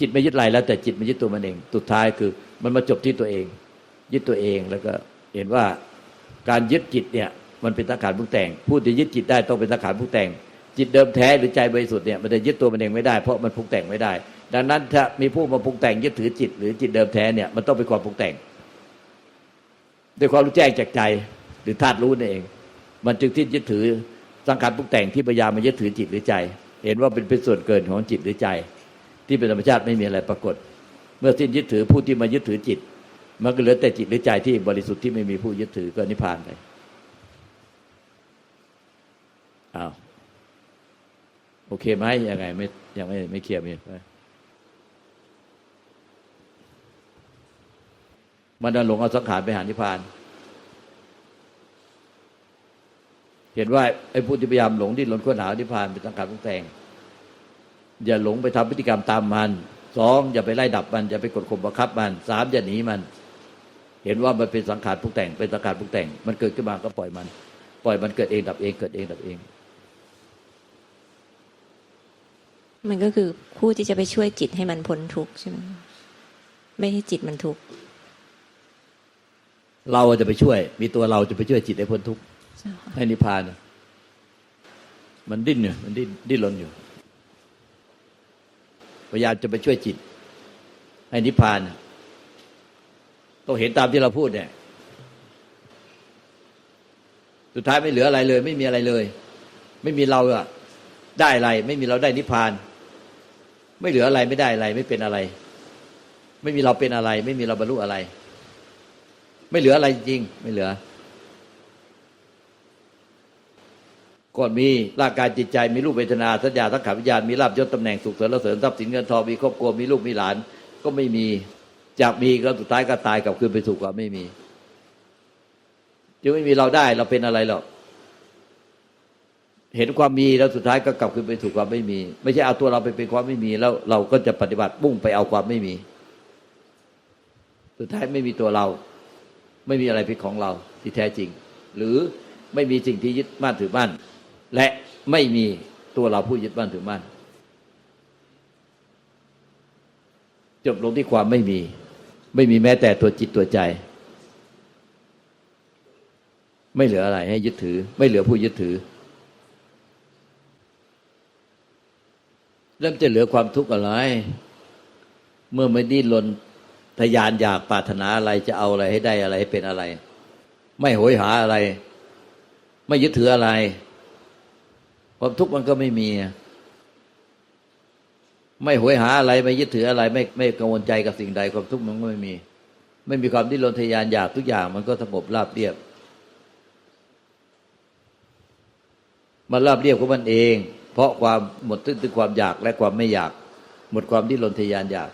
จิตไม่ยึดอะไรแล้วแต่จิตมันยึดตัวมันเอง สุดท้ายคือ มันมาจบที่ตัวเอง ยึดตัวเองแล้วก็เห็นว่าการยึดจิตเนี่ยมันเป็นสังขารปรุงแต่ง ผู้ที่ยึดจิตได้ต้องเป็นสังขารปรุงแต่ง จิตเดิมแท้หรือใจบริสุทธิ์เนี่ยมันจะยึดตัวมันเองไม่ได้เพราะมันปรุงแต่งไม่ได้ ดังนั้นถ้ามีผู้มาปรุงแต่งยึดถือจิต หรือจิตเดิมแท้เนี่ยมันต้องเป็นความปรุงแต่งด้วยความรู้แจ้งจากใจหรือธาตุรู้นั่นเอง มันจึงที่ยึดถือสังขารปรุงแต่งที่พยายามมายึดถือจิตหรือใจ เห็นว่าเป็นเป็นส่วนเกินของจิตหรือใจ ที่เป็นธรรมชาติไม่มีอะไรปรากฏ เมื่อสิ้นยึดถือผู้ที่มายึดถือจิต มันก็เหลือแต่จิตหรือใจที่บริสุทธิ์ที่ไม่มีผู้ยึดถือก็นิพพานไปอ้าวโอเคไหมยังไงไม่ยังไม่ไม่เคลียร์มีมันดันหลงเอาสังขารไปหานิพพาน เห็นว่าไอ้ผู้ที่พยายามหลงที่หลงค้นหานิพพานเป็นสังขารปรุงแต่ง อย่าหลงไปทำพฤติกรรมตามมันสองอย่าไปไล่ดับมันอย่าไปกดข่มบังคับมันสามอย่าหนีมัน เห็นว่ามันเป็นสังขารปรุงแต่งเป็นสังขารปรุงแต่ง มันเกิดขึ้นมาก็ปล่อยมัน ปล่อยมันเกิดเองดับเองเกิดเองดับเอง มันก็คือผู้ที่จะไปช่วยจิตให้มันพ้นทุกข์ใช่ไหมไม่ให้จิตมันทุกข์เราจะไปช่วย มีตัวเราจะไปช่วยจิตให้พ้นทุกข์เจ้าค่ะให้นิพพานน่ะมันดิ้นอยู่มันดิ้นดิ้นรนอยู่ พยายามจะไปช่วยจิต ให้นิพพานต้องเห็นตามที่เราพูดเนี่ยสุดท้ายไม่เหลืออะไรเลย ไม่มีอะไรเลย ไม่มีเราอะได้อะไร ไม่มีเราได้นิพพาน ไม่เหลืออะไรไม่ได้อะไร ไม่เป็นอะไร ไม่มีเราเป็นอะไร ไม่มีเราบรรลุอะไร ไม่เหลืออะไรจริง ไม่เหลือ ก่อนมีร่างกายจิตใจมีรูปเวทนาสัญญาสังขารวิญญาณมีลาบยศตำแหน่งสุขเสริญเสริญทรัพย์สินเงินทองมีครอบครัวมีลูกมีหลาน ก็ไม่มีจากมีก็สุดท้ายก็ตายกลับคืนไปสู่ความไม่มีจึงไม่มีเราได้เราเป็นอะไรหรอกเห็นความมีแล้วสุดท้ายก็กลับคืนไปสู่ความไม่มี ไม่ใช่เอาตัวเราไปเป็นความไม่มีแล้วเราก็จะปฏิบัติมุ่งไปเอาความไม่มี สุดท้ายไม่มีตัวเรา ไม่มีอะไรเป็นของเราที่แท้จริง หรือไม่มีสิ่งที่ยึดมั่นถือมั่น และไม่มีตัวเราผู้ยึดมั่นถือมั่นจบลงที่ความไม่มี ไม่มีแม้แต่ตัวจิตตัวใจ ไม่เหลืออะไรให้ยึดถือ ไม่เหลือผู้ยึดถือ เริ่มจะเหลือความทุกข์อะไร เมื่อไม่ดิ้นรนทยานอยากปรารถนาอะไรจะเอาอะไรให้ได้อะไรให้เป็นอะไร ไม่โหยหาอะไร ไม่ยึดถืออะไร ความทุกข์มันก็ไม่มี ไม่โหยหาอะไรไม่ยึดถืออะไร ไม่ไม่กังวลใจกับสิ่งใด ความทุกข์มันก็ไม่มี ไม่มีความดิ้นรนทยานอยากทุกอย่าง มันก็สงบราบเรียบ มันราบเรียบของมันเอง เพราะความหมดสิ้นถึงความอยากและความไม่อยาก หมดความดิ้นรนทยานอยาก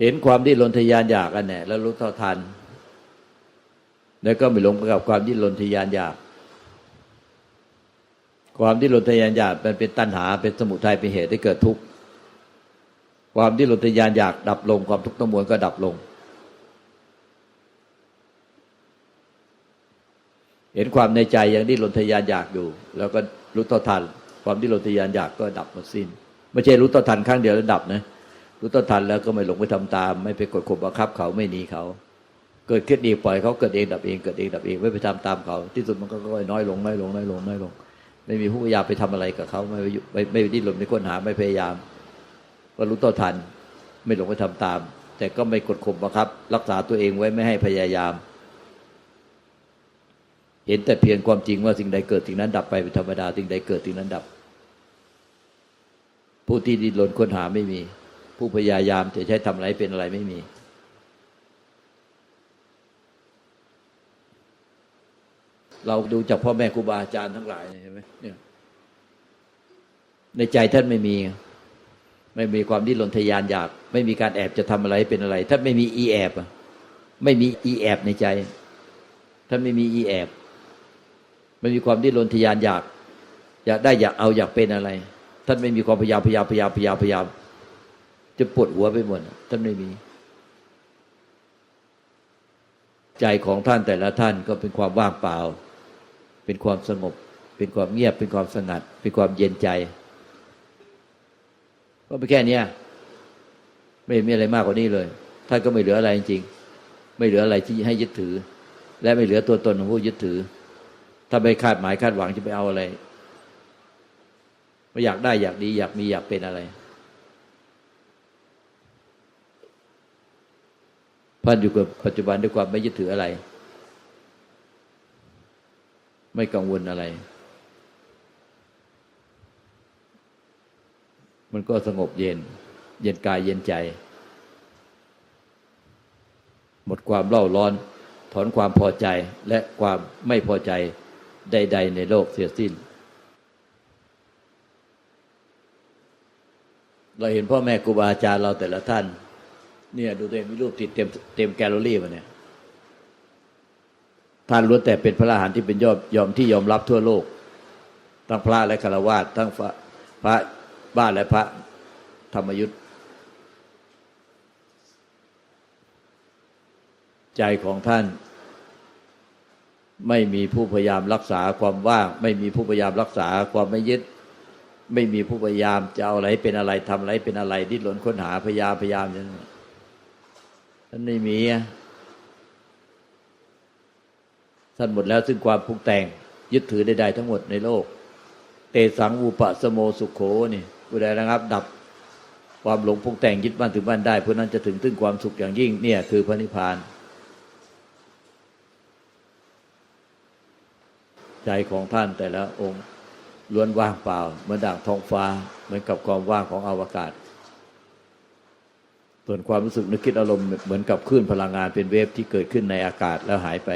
เห็นความดิ้นรนทยานอยากอันเนี่ยแล้วรู้เท่าทัน แล้วก็ไม่หลงไปกับความดิ้นรนทยานอยาก ความดิ้นรนทยานอยากมันเป็นตัณหาเป็นสมุทัยเป็นเหตุให้เกิดทุกข์ความดิ้นรนทยานอยากดับลงความทุกข์ทั้งมวลก็ดับลง เห็นความในใจยังดิ้นรนทยานอยากอยู่ แล้วก็รู้เท่าทัน ความดิ้นรนทยานอยากก็ดับหมดสิ้น ไม่ใช่รู้เท่าทันครั้งเดียวแล้วดับนะรู้เท่าทันแล้วก็ไม่หลงไปทำตาม ไม่ไปกดข่มบังคับเขาไม่หนีเขา เกิดขึ้นอีปล่อยเขาเกิดเองดับเองเกิดเองดับเองไม่ไปทำตามเขาที่สุดมันก็ค่อยน้อยลงน้อยลงน้อยลงน้อยลง ไม่มีผู้พยายามไปทำอะไรกับเขาไม่ไปไม่ไม่ดิ้นรนไม่ค้นหาไม่พยายาม ก็รู้เท่าทัน ไม่หลงไปทำตาม แต่ก็ไม่กดข่มบังคับ รักษาตัวเองไว้ไม่ให้พยายาม เห็นแต่เพียงความจริงว่าสิ่งใดเกิดสิ่งนั้นดับไปเป็นธรรมดาสิ่งใดเกิดสิ่งนั้นดับ ผู้ที่ดิ้นรนค้นหาไม่มี ผู้พยายามจะใช้ทำอะไรเป็นอะไรไม่มี เราดูจากพ่อแม่ครูบาอาจารย์ทั้งหลายเห็นไหมเนี่ยในใจท่านไม่มี ไม่มีความดิ้นรนทยานอยาก ไม่มีการแอบจะทำอะไรเป็นอะไรท่านไม่มีอีแอบไม่มีอีแอบในใจท่านไม่มีอีแอบไม่มีความดิ้นรนทยานอยาก อยากได้อยากเอาอยากเป็นอะไร ท่านไม่มีความพยายามพยายามพยายามพยายามพยายามจะปวดหัวไปหมดท่านไม่มี ใจของท่านแต่ละท่านก็เป็นความว่างเปล่า เป็นความสงบ เป็นความเงียบ เป็นความสงัด เป็นความเย็นใจ ก็ไปแค่เนี้ยไม่มีอะไรมากกว่านี้เลยท่านก็ไม่เหลืออะไรจริงๆไม่เหลืออะไรที่ให้ยึดถือ และไม่เหลือตัวตนของผู้ยึดถือ ถ้าไม่คาดหมายคาดหวังจะไปเอาอะไรไม่อยากได้อยากดี อยากมีอยากเป็นอะไรพันอยู่กับปัจจุบันด้วยความไม่ยึดถืออะไร ไม่กังวลอะไร มันก็สงบเย็น เย็นกายเย็นใจ หมดความเล่าร้อน ถอนความพอใจและความไม่พอใจใด ๆ ในโลกเสียสิ้น เราเห็นพ่อแม่ครูบาอาจารย์เราแต่ละท่าน เนี่ย ดูตัวเองมีรูปติดเต็มเต็มแกลเลอรี่มาเนี่ย ท่านล้วนแต่เป็นพระอรหันต์ที่เป็นยอดยอมที่ยอมรับทั่วโลก ทั้งพระและคารวะทั้งพระพระบ้านและพระธรรมยุทธใจของท่าน ไม่มีผู้พยายามรักษาความว่างไม่มีผู้พยายามรักษาความไม่ยึด ไม่มีผู้พยายามจะเอาอะไรเป็นอะไรทำอะไรเป็นอะไรดิ้นรนค้นหาพยายามพยายามอย่างนั้นท่านไม่มีอะ ท่านหมดแล้วซึ่งความปรุงแต่งยึดถือใดๆทั้งหมดในโลก เตสังอุปสโมสุขโขนี่ผู้ใดระงับ ดับความหลงปรุงแต่งยึดบ้านถึงบ้านได้ผู้นั้นจะถึงถึงความสุขอย่างยิ่งเนี่ยคือพระนิพพาน ใจของท่านแต่ละองค์ล้วนว่างเปล่าเหมือนด่างท้องฟ้าเหมือนกับความว่างของอวกาศ ส่วนความรู้สึกนึกคิดอารมณ์เหมือนกับคลื่นพลังงานเป็นเวฟที่เกิดขึ้นในอากาศแล้วหายไป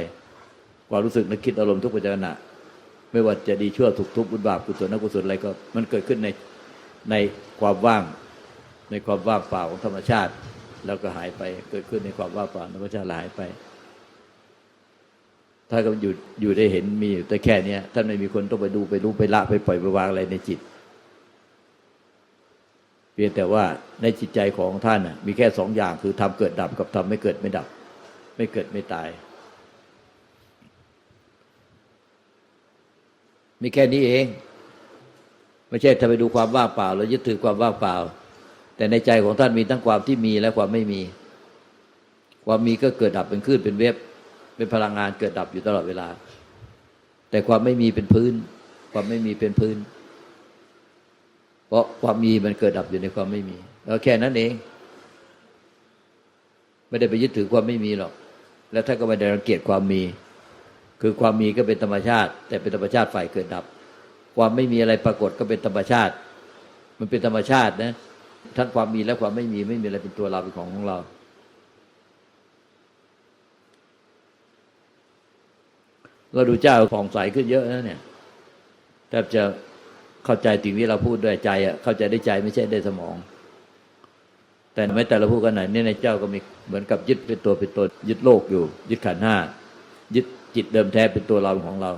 ความรู้สึกนึกคิดอารมณ์ทุกปัจจุบันไม่ว่าจะดีชั่วถูกทุกข์บุญบาปกุศลอกุศลอะไรก็มันเกิดขึ้นในในความว่าง ในความว่างเปล่าของธรรมชาติ แล้วก็หายไปเกิดขึ้นในความว่างเปล่าธรรมชาติหายไป ถ้าก็อยู่อยู่ได้เห็นมีอยู่แต่แค่เนี้ยท่านไม่มีคนต้องไปดูไปรู้ไปละไปปล่อยไปวางอะไรในจิต เพียงแต่ว่าในจิตใจของท่านน่ะมีแค่สองอย่างคือทำเกิดดับกับทำไม่เกิดไม่ดับ ไม่เกิดไม่ตาย มีแค่นี้เอง ไม่ใช่ถ้าไปดูความว่างเปล่าแล้วยึดถือความว่างเปล่า แต่ในใจของท่านมีทั้งความที่มีและความไม่มี ความมีก็เกิดดับเป็นคลื่นเป็นเวฟเป็นพลังงานเกิดดับอยู่ตลอดเวลา แต่ความไม่มีเป็นพื้น ความไม่มีเป็นพื้น เพราะความมีมันเกิดดับอยู่ในความไม่มีแล้วแค่นั้นเอง ไม่ได้ไปยึดถือความไม่มีหรอก แล้วท่านก็ไม่ได้รังเกียจความมี คือความมีก็เป็นธรรมชาติ แต่เป็นธรรมชาติฝ่ายเกิดดับ ความไม่มีอะไรปรากฏก็เป็นธรรมชาติ มันเป็นธรรมชาตินะทั้งความมีและความไม่มีไม่มีอะไรเป็นตัวเราเป็นของของเรา เราดูเจ้าผ่องใสขึ้นเยอะนะเนี่ยแทบจะเข้าใจสิ่งที่เราพูดด้วยใจอะเข้าใจได้ใจไม่ใช่ได้สมอง แต่ไม่แต่เราพูดกันไหนเนี่ยในเจ้าก็มีเหมือนกับยึดเป็นตัวเป็นตนยึดโลกอยู่ ยึดขันห้ายึด จิตเดิมแท้เป็นตัวเราของเรา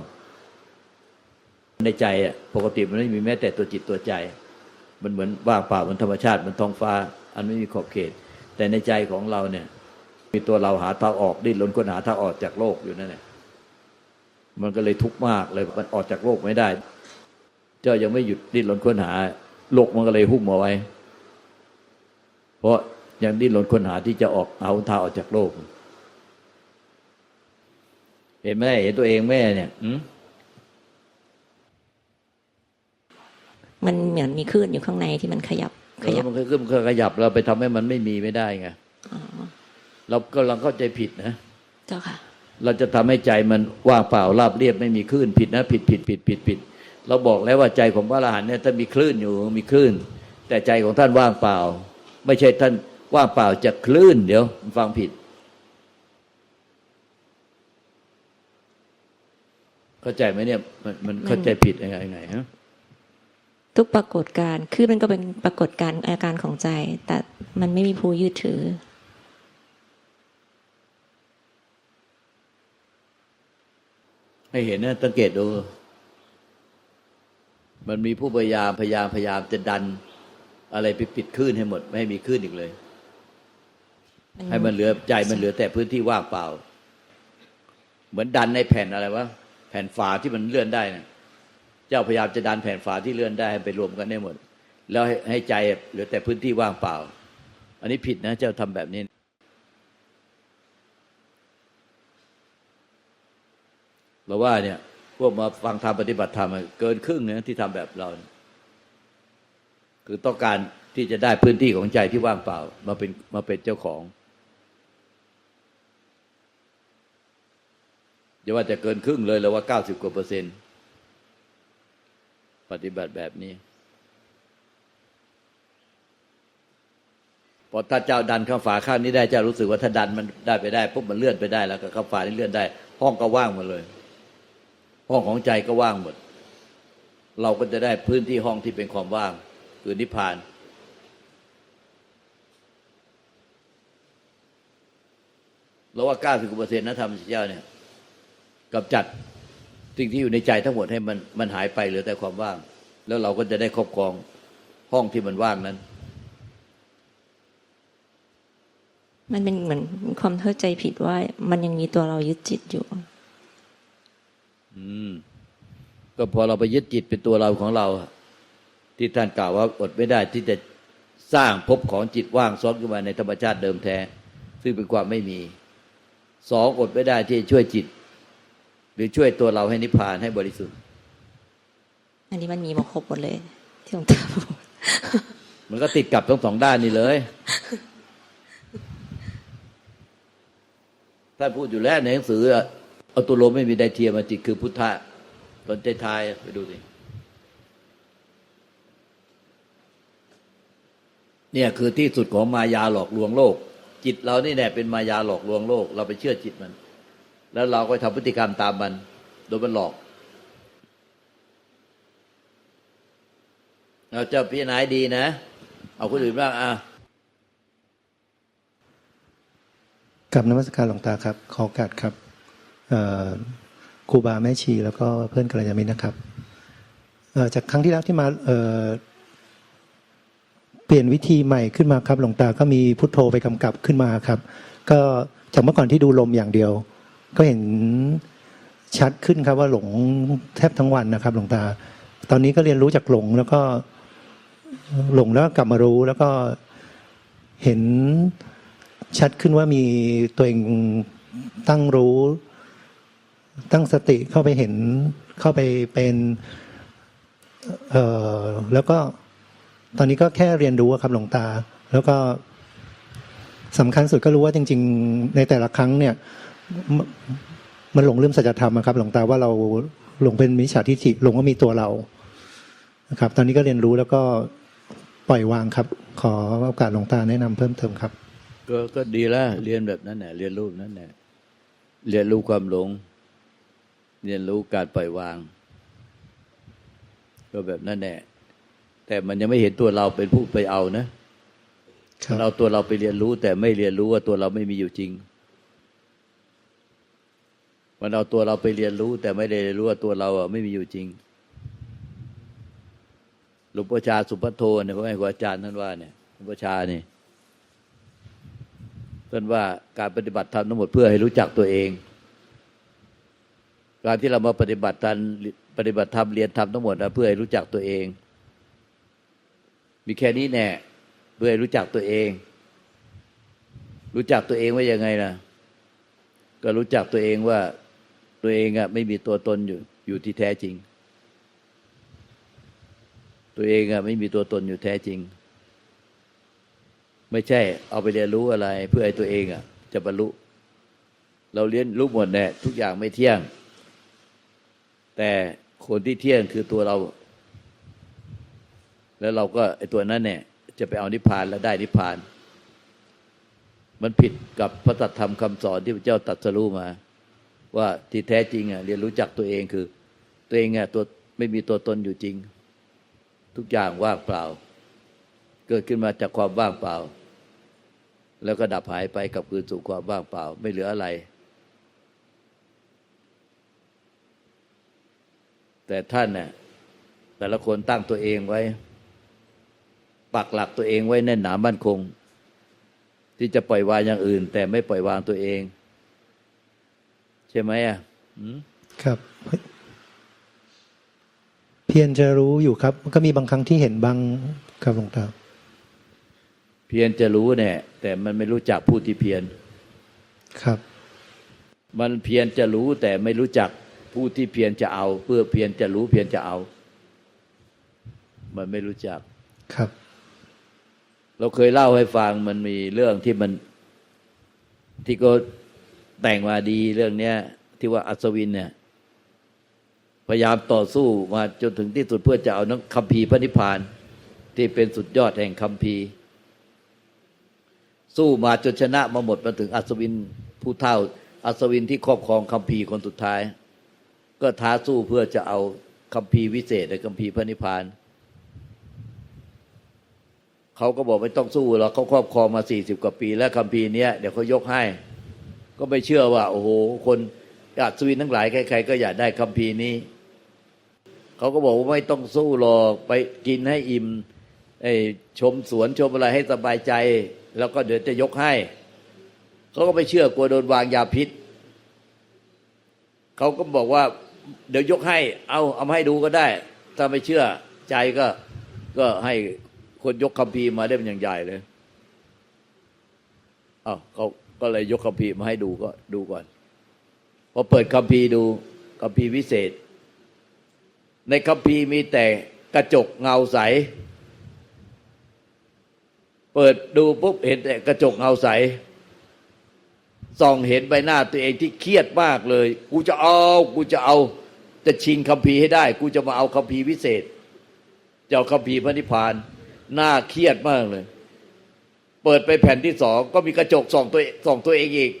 ในใจอะปกติมันไม่มีแม้แต่ตัวจิตตัวใจ มันเหมือนว่างเปล่าเหมือนธรรมชาติเหมือนท้องฟ้า อันไม่มีขอบเขต แต่ในใจของเราเนี่ย มีตัวเราหาทางออกดิ้นรนค้นหาทางออกจากโลกอยู่นั่นแหละมันก็เลยทุกข์มากเลยมันออกจากโลกไม่ได้ เจ้ายังไม่หยุดดิ้นรนค้นหา โลกมันก็เลยหุ้มเอาไว้ เพราะยังดิ้นรนค้นหาที่จะออกเอาทางออกจากโลก เห็นไหมเห็นตัวเองแม่เนี่ยอืมมันเหมือนมีคลื่นอยู่ข้างในที่มันขยับ ขยับมันก็ขึ้นมันก็ขยับเราไปทำให้มันไม่มีไม่ได้ไงอ๋อเรากำลังเข้าใจผิดนะเจ้าค่ะ เราจะทำให้ใจมันว่างเปล่าราบเรียบไม่มีคลื่นผิดนะผิดผิดผิดผิดผิดเราบอกแล้วว่าใจของพระอรหันต์เนี่ยท่านมีคลื่นอยู่มีคลื่น แต่ใจของท่านว่างเปล่า ไม่ใช่ท่านว่างเปล่าจากคลื่นเดี๋ยว ฟังผิด เข้าใจไหมเนี่ยมันมันเข้าใจผิดยังไงยังไงฮะทุกปรากฏการณ์คือมันก็เป็นปรากฏการณ์อาการของใจ แต่มันไม่มีผู้ยึดถือ ให้เห็นนะสังเกตดู มันมีผู้พยายามพยายามพยายามจะดัน อะไรไปปิดคลื่นให้หมด ไม่ให้มีคลื่นอีกเลย ให้มันเหลือใจมันเหลือแต่พื้นที่ว่างเปล่า เหมือนดันในแผ่นอะไรวะ แผ่นฝาที่มันเลื่อนได้นะเจ้าพยายามจะดันแผ่นฝาที่เลื่อนได้ให้ไปรวมกันได้หมด แล้วให้ใหใจเหลือแต่พื้นที่ว่างเปล่า อันนี้ผิดนะเจ้าทำแบบนี้ เราว่าเนี่ยพวกมาฟังธรรมปฏิบัติธรรมเกินครึ่งนะที่ทำแบบเรา คือต้องการที่จะได้พื้นที่ของใจที่ว่างเปล่า มาเป็นมาเป็นเจ้าของ อย่าว่าจะเกินครึ่งเลยเลยว่าเก้าสิบกว่าเปอร์เซ็นต์ปฏิบัติแบบนี้พอถ้าเจ้าดันข้าฝาข้างนี้ได้เจ้ารู้สึกว่าถ้าดันมันได้ไปได้ปุ๊บมันเลื่อนไปได้แล้วก็ข้าฝานี่เลื่อนได้ ห้องก็ว่างหมดเลย ห้องของใจก็ว่างหมด เราก็จะได้พื้นที่ห้องที่เป็นความว่าง คือนิพพาน เราว่าเก้าสิบกว่าเปอร์เซ็นต์นะธรรมเจ้าเนี่ย กำจัดสิ่งที่อยู่ในใจทั้งหมดให้มันมันหายไปเหลือแต่ความว่าง แล้วเราก็จะได้ครอบครองห้องที่มันว่างนั้น มันเป็นเหมือนความเข้าใจผิดว่า มันยังมีตัวเรายึดจิตอยู่ อืม ก็พอเราไปยึดจิตเป็นตัวเราของเรา ที่ท่านกล่าวว่าอดไม่ได้ที่จะสร้างภพของจิตว่างซ้อนขึ้นมาในธรรมชาติเดิมแท้ ซึ่งเป็นความไม่มี สองอดไม่ได้ที่จะช่วยจิต หรือช่วยตัวเราให้นิพพานให้บริสุทธิ์ อันนี้มันมีมาครบหมดเลย ที่หลวงตาพูดมันก็ติดกับทั้งสองด้านนี่เลยท่านพูดอยู่แล้วในหนังสืออะเอาตัวโลมไม่มีไดเทียมมาจิตคือพุทธะตอนท้ายๆไปดูสิเนี่ยคือที่สุดของมายาหลอกลวงโลก จิตเรานี่แน่เป็นมายาหลอกลวงโลก เราไปเชื่อจิตมัน แล้วเราก็ทำพฤติกรรมตามมัน โดยมันหลอก เราจะพิจารณาดีนะ เอาคนอื่นบ้างอะกับนมัสการหลวงตาครับ ขอโอกาสครับครูบาแม่ชี แล้วก็เพื่อนกัลยาณมิตรนะครับจากครั้งที่แล้วที่มาเเปลี่ยนวิธีใหม่ขึ้นมาครับหลวงตาก็มีพุทโธไปกำกับขึ้นมาครับ ก็จากเมื่อก่อนที่ดูลมอย่างเดียว ก็เห็นชัดขึ้นครับว่าหลงแทบทั้งวันนะครับ หลวงตา ตอนนี้ก็เรียนรู้จากหลงแล้วก็หลงแล้วกลับมารู้แล้วก็เห็นชัดขึ้นว่ามีตัวเองตั้งรู้ ตั้งสติเข้าไปเห็นเข้าไปเป็นเอ่อแล้วก็ตอนนี้ก็แค่เรียนรู้ครับหลวงตา แล้วก็สำคัญสุดก็รู้ว่าจริง ๆ ในแต่ละครั้งเนี่ย มมันหลงลืมสัจธรรมอะครับ หลวงตาว่าเราหลงเป็นมิจฉาทิฏฐิหลงว่ามีตัวเรานะครับ ตอนนี้ก็เรียนรู้แล้วก็ปล่อยวางครับ ขอโอกาสหลวงตาแนะนำเพิ่มเติมครับ ก็ก็ดีแล้วเรียนแบบนั้นแหละเรียนรู้แบบนั้นแหละเรียนรู้ความหลง เรียนรู้การปล่อยวาง ก็แบบนั้นแหละแต่มันยังไม่เห็นตัวเราเป็นผู้ไปเอานะคมันรับเอาตัวเราไปเรียนรู้ แต่ไม่เรียนรู้ว่าตัวเราไม่มีอยู่จริง มันเอาตัวเราไปเรียนรู้ แต่ไม่ได้รู้ว่าตัวเราอะไม่มีอยู่จริงหลวงพ่อชาสุปโทเนี่ยพระแม่ครูอาจารย์ท่านว่าเนี่ยหลวงพ่อชาเนี่ยท่านว่าการปฏิบัติธรรมทั้งหมดเพื่อให้รู้จักตัวเอง การที่เรามาปฏิบัติธรรมปฏิบัติธรรมเรียนธรรมทั้งหมดนะเพื่อให้รู้จักตัวเอง มีแค่นี้แน่เพื่อให้รู้จักตัวเอง รู้จักตัวเองว่ายังไงล่ะก็รู้จักตัวเองว่า ตัวเองอะไม่มีตัวตนอยู่อยู่ที่แท้จริง ตัวเองอะไม่มีตัวตนอยู่แท้จริง ไม่ใช่ เอาไปเรียนรู้อะไร เพื่อให้ตัวเองอะจะบรรลุ เราเรียนรู้หมดแน่ทุกอย่างไม่เที่ยง แต่คนที่เที่ยงคือตัวเรา แล้วเราก็ไอตัวนั้นเนี่ย จะไปเอานิพพานแล้วได้นิพพาน มันผิดกับพระตัธรรมคำสอนที่พระเจ้าตรัสรู้มา ว่าที่แท้จริงอะเรียนรู้จักตัวเองคือ ตัวเองอะตัวไม่มีตัวตนอยู่จริง ทุกอย่างว่างเปล่า เกิดขึ้นมาจากความว่างเปล่า แล้วก็ดับหายไปกับคืนสู่ความว่างเปล่า ไม่เหลืออะไร แต่ท่านเนี่ยแต่ละคนตั้งตัวเองไว้ ปักหลักตัวเองไว้แน่นหนามั่นคง ที่จะปล่อยวางอย่างอื่น แต่ไม่ปล่อยวางตัวเอง ใช่ไหมอะอืมครับพเพียรจะรู้อยู่ครับ ก็มีบางครั้งที่เห็นบ้างครับหลวงตาเพียรจะรู้เนี่ย แต่มันไม่รู้จักผู้ที่เพียรครับ มันเพียรจะรู้แต่ไม่รู้จักผู้ที่เพียรจะเอา เพื่อเพียรจะรู้เพียรจะเอา มันไม่รู้จักครับ เราเคยเล่าให้ฟังมันมีเรื่องที่มันที่ก็ แต่งมาดีเรื่องเนี้ย ที่ว่าอัศวินเนี่ย พยายามต่อสู้มาจนถึงที่สุดเพื่อจะเอานักคัมภีร์พระนิพพาน ที่เป็นสุดยอดแห่งคัมภีร์ สู้มาจนชนะมาหมดมาถึงอัศวินผู้เท่า อัศวินที่ครอบครองคัมภีร์คนสุดท้าย ก็ท้าสู้เพื่อจะเอาคัมภีร์วิเศษในคัมภีร์พระนิพพานเขาก็บอกไม่ต้องสู้หรอกเขาครอบครองมาสี่สิบกว่าปี แล้วคัมภีร์เนี้ยเดี๋ยวเขายกให้ ก็ไม่เชื่อว่า โอ้โห คนอัศวินทั้งหลายใครๆก็อยากได้คัมภีร์นี้ เขาก็บอกว่าไม่ต้องสู้หรอกไปกินให้อิ่มอชมสวนชมอะไรให้สบายใจ แล้วก็เดี๋ยวจะยกให้ เขาก็ไม่เชื่อกลัวโดนวางยาพิษ เขาก็บอกว่า เดี๋ยวยกให้ เอาเอามาให้ดูก็ได้ ถ้าไม่เชื่อใจก็ก็ให้คนยกคัมภีร์มาได้เป็นอย่างใหญ่เลยอ้าวเขา ก็เลยยกคัมภีร์มาให้ดูก็ดูก่อนพอเปิดคัมภีร์ดูคัมภีร์วิเศษ ในคัมภีร์มีแต่กระจกเงาใส เปิดดูปุ๊บเห็นแต่กระจกเงาใสส่องเห็นใบหน้าตัวเองที่เครียดมากเลย กูจะเอา กูจะเอาจะชิงคัมภีร์ให้ได้ กูจะมาเอาคัมภีร์วิเศษ จะเอาคัมภีร์พระนิพพาน หน้าเครียดมากเลย เปิดไปแผ่นที่สองก็มีกระจกส่องตัวส่องตัวเองอีก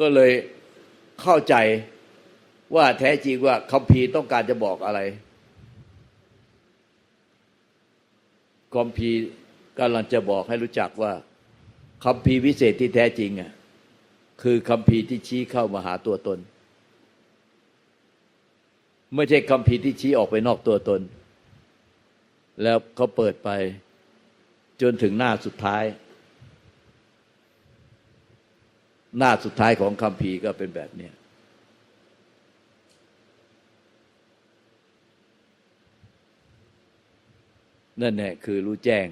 ก็เลยเข้าใจว่าแท้จริงว่าคัมภีร์ต้องการจะบอกอะไรคัมภีร์กำลังจะบอกให้รู้จักว่าคัมภีร์วิเศษที่แท้จริงอะคือคัมภีร์ที่ชี้เข้ามาหาตัวตน ไม่ใช่คัมภีร์ที่ชี้ออกไปนอกตัวตน แล้วเขาเปิดไป จนถึงหน้าสุดท้าย หน้าสุดท้ายของคัมภีก็เป็นแบบนี้นั่นแหละคือรู้แจ้ง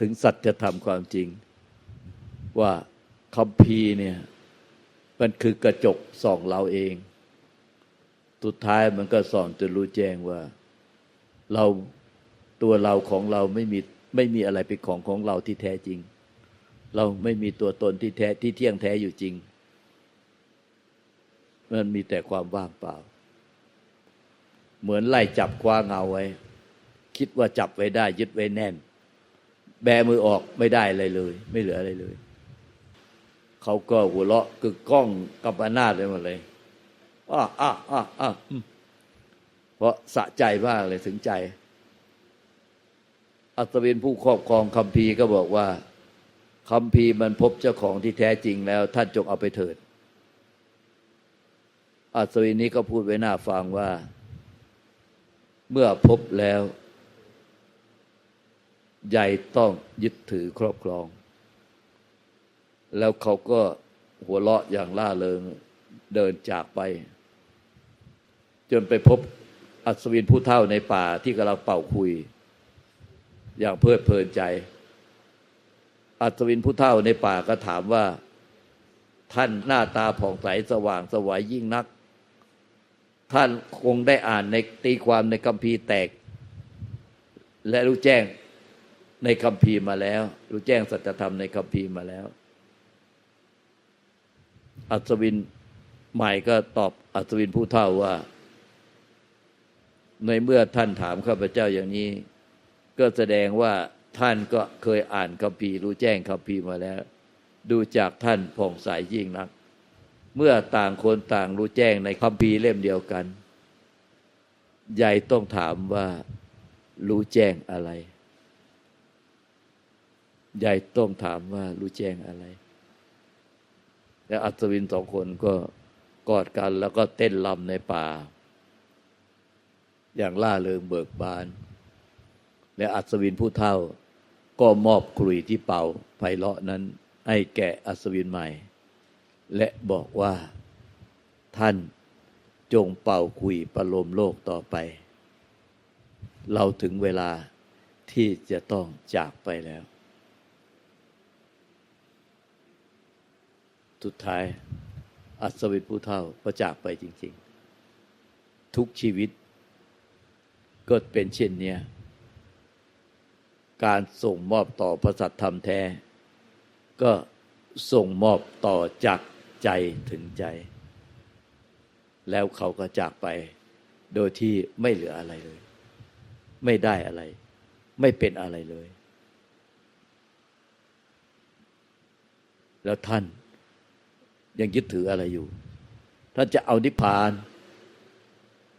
ถึงสัจธรรมความจริง ว่าคัมภีเนี่ย มันคือกระจกส่องเราเองสุดท้ายมันก็ส่องจนรู้แจ้งว่า เรา ตัวเราของเราไม่มีไม่มีอะไรเป็นของของเราที่แท้จริง เราไม่มีตัวตนที่แท้ที่เที่ยงแท้อยู่จริง มันมีแต่ความว่างเปล่า เหมือนไล่จับคว้าเงาไว้ คิดว่าจับไว้ได้ ยึดไว้แน่น แบมือออกไม่ได้อะไรเลย ไม่เหลืออะไรเลยเขาก็หัวเราะกึกก้องกับอนาถไปหมดเลยอ้าอ้าอ้าอ้าเพราะสะใจมากเลยถึงใจ อัศวินผู้ครอบครองคัมภีร์ก็บอกว่าคัมภีร์มันพบเจ้าของที่แท้จริงแล้ว ท่านจงเอาไปเถิด อัศวินนี้ก็พูดไว้หน้าฟังว่า เมื่อพบแล้วใหญ่ต้องยึดถือครอบครอง แล้วเขาก็หัวเราะอย่างล่าเริงเดินจากไป จนไปพบอัศวินผู้เท่าในป่าที่กำลังเป่าคุย อย่างเพลิดเพลินใจ อัศวินผู้เท่าในป่าก็ถามว่า ท่านหน้าตาผ่องใสสว่างสวายยิ่งนัก ท่านคงได้อ่านในตีความในคัมภีร์แตก และรู้แจ้งในคัมภีร์มาแล้ว รู้แจ้งสัจธรรมในคัมภีร์มาแล้ว อัศวินใหม่ก็ตอบอัศวินผู้เท่าว่า ในเมื่อท่านถามข้าพเจ้าอย่างนี้ ก็แสดงว่าท่านก็เคยอ่านคัมภีร์รู้แจ้งคัมภีร์มาแล้ว ดูจากท่านผ่องใสยยิ่งนัก เมื่อต่างคนต่างรู้แจ้งในคัมภีร์เล่มเดียวกันใหญ่ต้องถามว่ารู้แจ้งอะไรใหญ่ต้องถามว่ารู้แจ้งอะไร แล้วอัศวินสองคนก็กอดกันแล้วก็เต้นลำในป่า อย่างล่าเริงเบิกบาน และอัศวินผู้เท่า ก็มอบกลุยที่เป่าไพเราะนั้น ให้แก่อัศวินใหม่ และบอกว่าท่านจงเป่าคุยประโลมโลกต่อไป เราถึงเวลาที่จะต้องจากไปแล้ว สุดท้าย อัศวินผู้เท่าก็จากไปจริง ๆ ทุกชีวิตก็เป็นเช่นเนี้ย การส่งมอบต่อพระสัตธรรมแท้ ก็ส่งมอบต่อจากใจถึงใจ แล้วเขาก็จากไป โดยที่ไม่เหลืออะไรเลย ไม่ได้อะไร ไม่เป็นอะไรเลย แล้วท่านยังยึดถืออะไรอยู่ ท่านจะเอานิพพาน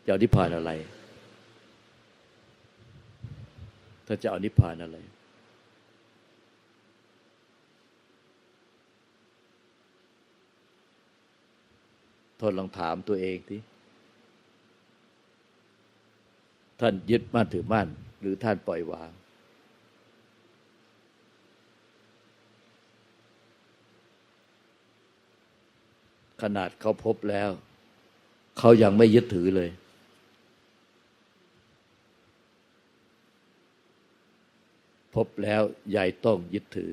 จะเอานิพพานอะไร ท่านจะเอานิพพานอะไร ทดลองถามตัวเองทีท่านยึดมั่นถือมั่น หรือท่านปล่อยวาง ขนาดเขาพบแล้ว เขายังไม่ยึดถือเลย พบแล้วยายต้องยึดถือ